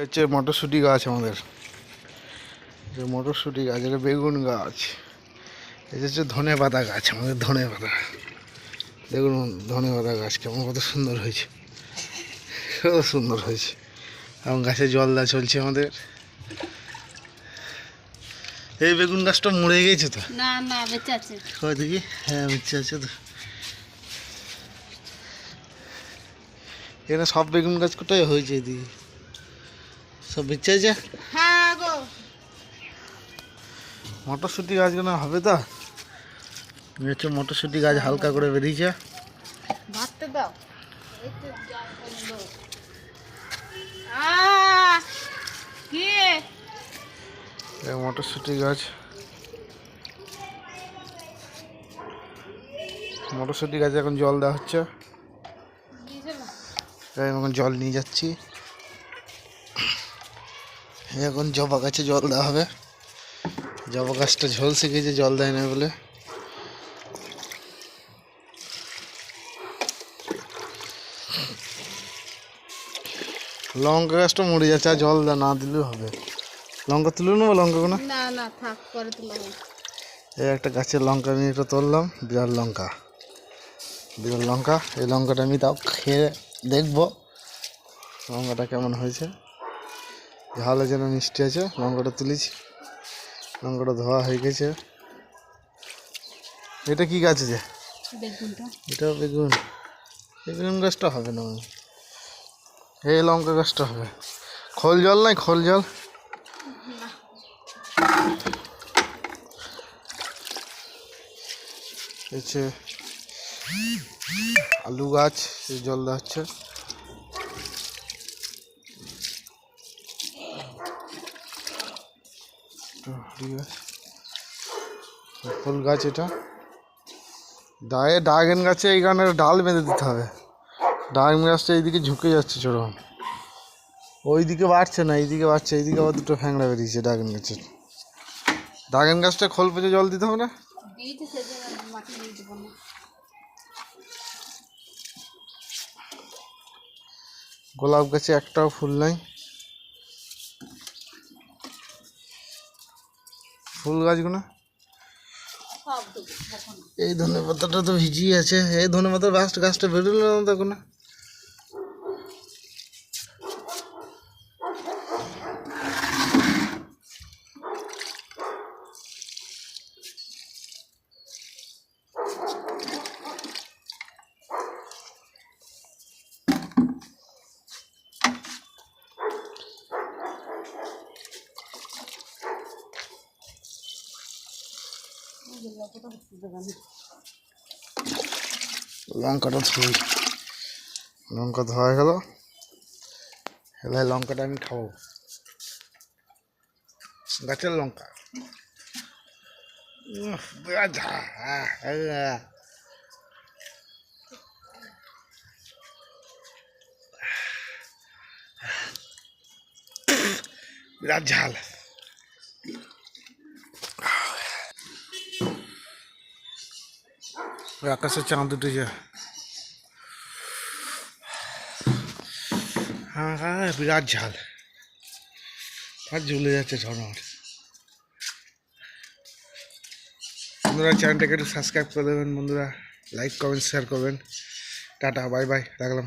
হচ্ছে মটরশুঁটি গাছ আমাদের। যে মটরশুঁটি গাছ এটা বেগুন গাছ। এটা হচ্ছে ধনে পাতা গাছ আমাদের ধনে পাতা। দেখুন ধনে পাতা গাছ কেমন কত সুন্দর হয়েছে। কত সুন্দর হয়েছে। এবং গাছে জল দেওয়া চলছে আমাদের। এই বেগুন গাছটা মরে গেছে তো? না না বেঁচে আছে। দেখি? হ্যাঁ মিচ্ছে আছে তো। এখানে সব বেগুন গাছ কোথায় হয়েছে এদিকে? সব বিচ্ছে হ্যাঁ গো। মটরশুঁটি গাছগুলো হবে তো? হচ্ছে মটরশুঁটি গাছ হালকা করে বেরিয়েছে। ভাততে দাও। মটরশুঁটি গাছ। মটরশুঁটি গাছে এখন জল দেওয়া হচ্ছে। এখন জল নিয়ে যাচ্ছি। এখন জবা গাছে জল দেওয়া হবে। জবা গাছটা ঝোল শিখেছে জল দেয় না বলে। লঙ্কা গাছটা মরে যাচ্ছে আর জল না দিলেও হবে। লঙ্কা তুলে নেব লঙ্কাগুলো না না থাক পরে এই একটা গাছের লঙ্কা আমি একটা তুললাম বিরাট লঙ্কা। বিরাট লঙ্কা এই লঙ্কাটা আমি তাও খেয়ে দেখব লঙ্কাটা কেমন হয়েছে। ঝালে যেন মিষ্টি আছে লঙ্কাটা তুলেছি। লঙ্কাটা ধোয়া হয়ে গেছে। এটা কি গাছ আছে এটা বেগুন। বেগুন গাছটা হবে না। এই লঙ্কা গাছটা হবে। খোল জল নাই? খোল জল। আলু গাছ জল দেওয়া হচ্ছে তো ঠিক আছে ফুল গাছ এটা। ডায়ে ড্রাগন গাছে এই গানের ডাল বেঁধে দিতে হবে। ড্রাগন গাছটা এইদিকে ঝুঁকে যাচ্ছে চরম ওইদিকে বাড়ছে না এইদিকে বাড়ছে এইদিকে আবার দুটো ফ্যাংড়া বেরিয়েছে ড্রাগন গাছের। ড্রাগন গাছটা খোল পেঁচে জল দিতে হবে দিয়ে না। গোলাপ গাছে একটাও ফুল নাই। ফুল গাছগুলো? এই ধনে পাতাটা তো ভিজিয়ে আছে। এই ধনে পাতার গাছটা গাছটা বেরোলো না তখন। লঙ্কাটা ধুই লঙ্কা ধোয়া গেল এবার লঙ্কাটা আমি খাব। গাছের লঙ্কা। বিরাট ঝাল আহ, আহ। বিরাট ঝাল ওই আকাশে চাঁদ উঠেছে হ্যাঁ হ্যাঁ বিরাট ঝাল। আর ঝুলে যাচ্ছে ঝড় বন্ধুরা, চ্যানেলটাকে একটু সাবস্ক্রাইব করে দেবেন বন্ধুরা। লাইক কমেন্ট শেয়ার করবেন। টাটা বাই বাই রাখলাম।